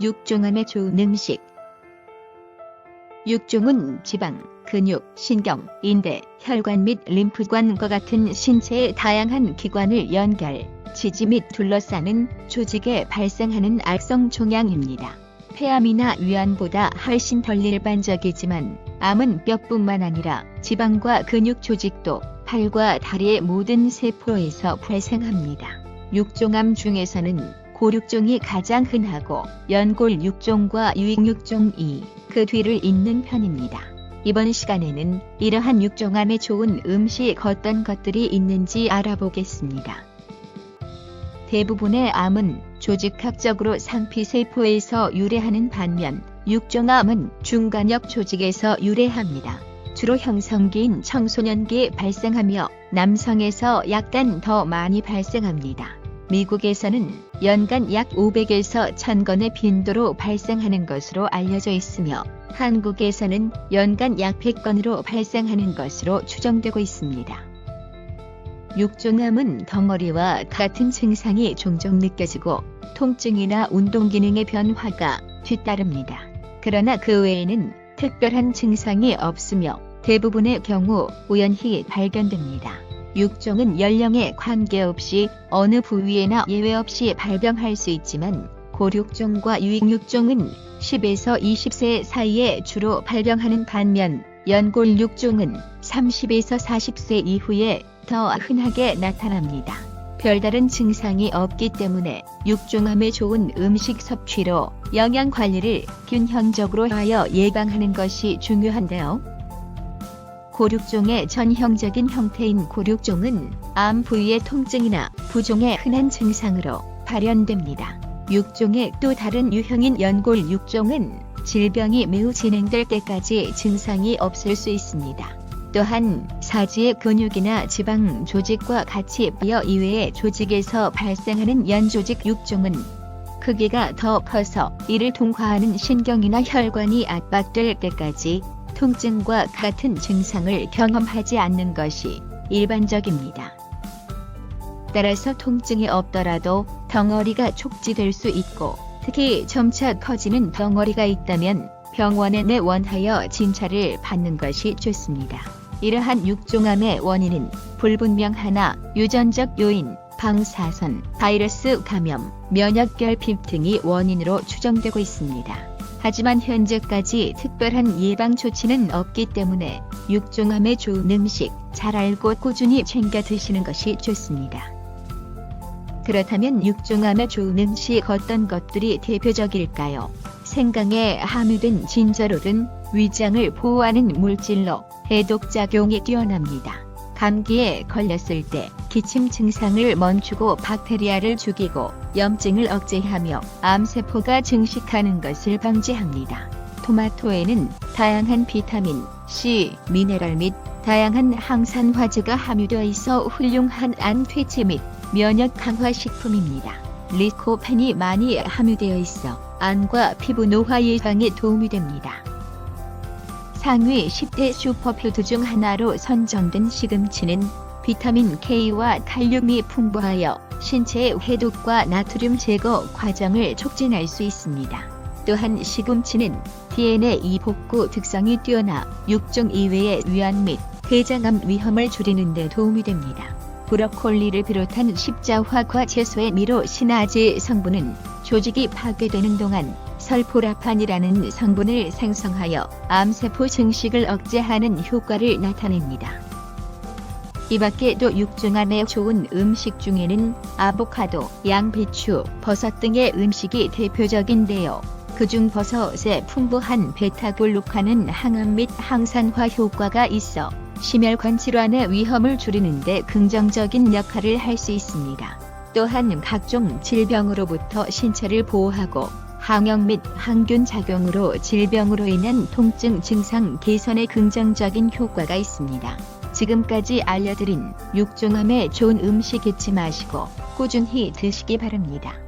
육종암에 좋은 음식. 육종은 지방, 근육, 신경, 인대, 혈관 및 림프관과 같은 신체의 다양한 기관을 연결, 지지 및 둘러싸는 조직에 발생하는 악성 종양입니다. 폐암이나 위암보다 훨씬 덜 일반적이지만 암은 뼈뿐만 아니라 지방과 근육 조직도 팔과 다리의 모든 세포에서 발생합니다. 육종암 중에서는 고육종이 가장 흔하고 연골 육종과 유익 육종이 그 뒤를 잇는 편입니다. 이번 시간에는 이러한 육종암에 좋은 음식 어떤 것들이 있는지 알아보겠습니다. 대부분의 암은 조직학적으로 상피세포에서 유래하는 반면 육종암은 중간엽 조직에서 유래합니다. 주로 형성기인 청소년기에 발생하며 남성에서 약간 더 많이 발생합니다. 미국에서는 연간 약 500에서 1000건의 빈도로 발생하는 것으로 알려져 있으며 한국에서는 연간 약 100건으로 발생하는 것으로 추정되고 있습니다. 육종암은 덩어리와 같은 증상이 종종 느껴지고 통증이나 운동 기능의 변화가 뒤따릅니다. 그러나 그 외에는 특별한 증상이 없으며 대부분의 경우 우연히 발견됩니다. 육종은 연령에 관계없이 어느 부위에나 예외 없이 발병할 수 있지만 고육종과 유익육종은 10에서 20세 사이에 주로 발병하는 반면 연골육종은 30에서 40세 이후에 더 흔하게 나타납니다. 별다른 증상이 없기 때문에 육종암에 좋은 음식 섭취로 영양 관리를 균형적으로 하여 예방하는 것이 중요한데요. 고육종의 전형적인 형태인 고육종은 암 부위의 통증이나 부종의 흔한 증상으로 발현됩니다. 육종의 또 다른 유형인 연골 육종은 질병이 매우 진행될 때까지 증상이 없을 수 있습니다. 또한 사지의 근육이나 지방 조직과 같이 뼈 이외의 조직에서 발생하는 연조직 육종은 크기가 더 커서 이를 통과하는 신경이나 혈관이 압박될 때까지 통증과 같은 증상을 경험하지 않는 것이 일반적입니다. 따라서 통증이 없더라도 덩어리가 촉지될 수 있고 특히 점차 커지는 덩어리가 있다면 병원에 내원하여 진찰을 받는 것이 좋습니다. 이러한 육종암의 원인은 불분명하나 유전적 요인, 방사선, 바이러스 감염, 면역 결핍 등이 원인으로 추정되고 있습니다. 하지만 현재까지 특별한 예방 조치는 없기 때문에 육종암에 좋은 음식 잘 알고 꾸준히 챙겨 드시는 것이 좋습니다. 그렇다면 육종암에 좋은 음식 어떤 것들이 대표적일까요? 생강에 함유된 진저롤은 위장을 보호하는 물질로 해독작용이 뛰어납니다. 감기에 걸렸을 때 기침 증상을 멈추고 박테리아를 죽이고 염증을 억제하며 암세포가 증식하는 것을 방지합니다. 토마토에는 다양한 비타민, C, 미네랄 및 다양한 항산화제가 함유되어 있어 훌륭한 암 퇴치 및 면역 강화 식품입니다. 리코펜이 많이 함유되어 있어 안과 피부 노화 예방에 도움이 됩니다. 상위 10대 슈퍼푸드 중 하나로 선정된 시금치는 비타민 K와 칼륨이 풍부하여 신체의 해독과 나트륨 제거 과정을 촉진할 수 있습니다. 또한 시금치는 DNA 복구 특성이 뛰어나 육종 이외의 위암 및 췌장암 위험을 줄이는 데 도움이 됩니다. 브로콜리를 비롯한 십자화과 채소의 미로 시나제 성분은 조직이 파괴되는 동안 설포라판이라는 성분을 생성하여 암세포 증식을 억제하는 효과를 나타냅니다. 이 밖에도 육종암에 좋은 음식 중에는 아보카도, 양배추, 버섯 등의 음식이 대표적인데요. 그중 버섯에 풍부한 베타글루칸은 항암 및 항산화 효과가 있어 심혈관 질환의 위험을 줄이는 데 긍정적인 역할을 할 수 있습니다. 또한 각종 질병으로부터 신체를 보호하고 항역 및 항균 작용으로 질병으로 인한 통증 증상 개선에 긍정적인 효과가 있습니다. 지금까지 알려드린 육종암에 좋은 음식 잊지 마시고 꾸준히 드시기 바랍니다.